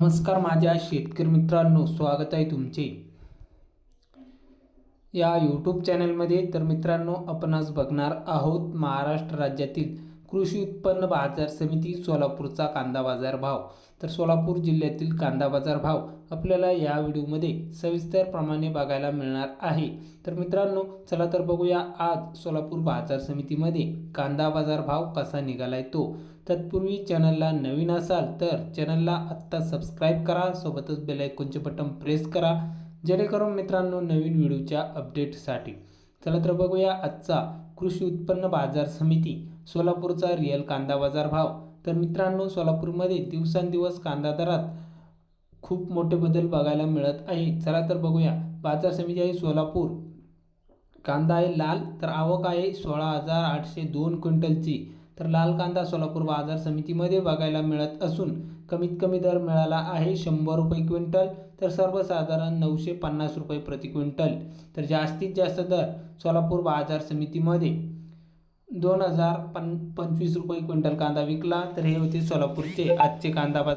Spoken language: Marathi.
नमस्कार माझ्या शेतकरी मित्रांनो स्वागत आहे तुमचे. या यूट्यूब चॅनलमध्ये तर मित्रांनो आपण आज बघणार आहोत महाराष्ट्र राज्यातील कृषी उत्पन्न बाजार समिती सोलापूरचा कांदा बाजार भाव. तर सोलापूर जिल्ह्यातील कांदा बाजार भाव आपल्याला या व्हिडिओमध्ये सविस्तरप्रमाणे बघायला मिळणार आहे. तर मित्रांनो चला तर बघूया आज सोलापूर बाजार समितीमध्ये कांदा बाजार भाव कसा निघालाय तो. तत्पूर्वी चॅनलला नवीन असाल तर चॅनलला आत्ता सबस्क्राईब करा सोबतच बेलायकॉनचे बटन प्रेस करा जेणेकरून मित्रांनो नवीन व्हिडिओच्या अपडेटसाठी. चला तर बघूया आजचा कृषी उत्पन्न बाजार समिती. सोलापूरचा रिअल कांदा बाजार भाव. तर मित्रांनो सोलापूरमध्ये दिवसांदिवस कांदा दरात खूप मोठे बदल बघायला मिळत आहे. चला तर बघूया. बाजार समिती आहे सोलापूर. कांदा आहे लाल तर आवक आहे सोळा हजार आठशे दोन क्विंटलची. तर लाल कांदा सोलापूर बाजार समितीमध्ये बघायला मिळत असून कमीत कमी दर मिळाला आहे शंभर रुपये क्विंटल तर सर्वसाधारण नऊशे पन्नास रुपये प्रति क्विंटल. तर जास्तीत जास्त दर सोलापूर बाजार समितीमध्ये दोन हजार पन पंचवीस रुपये क्विंटल कांदा विकला तर हे होते सोलापूरचे आजचे कांदा बाजार.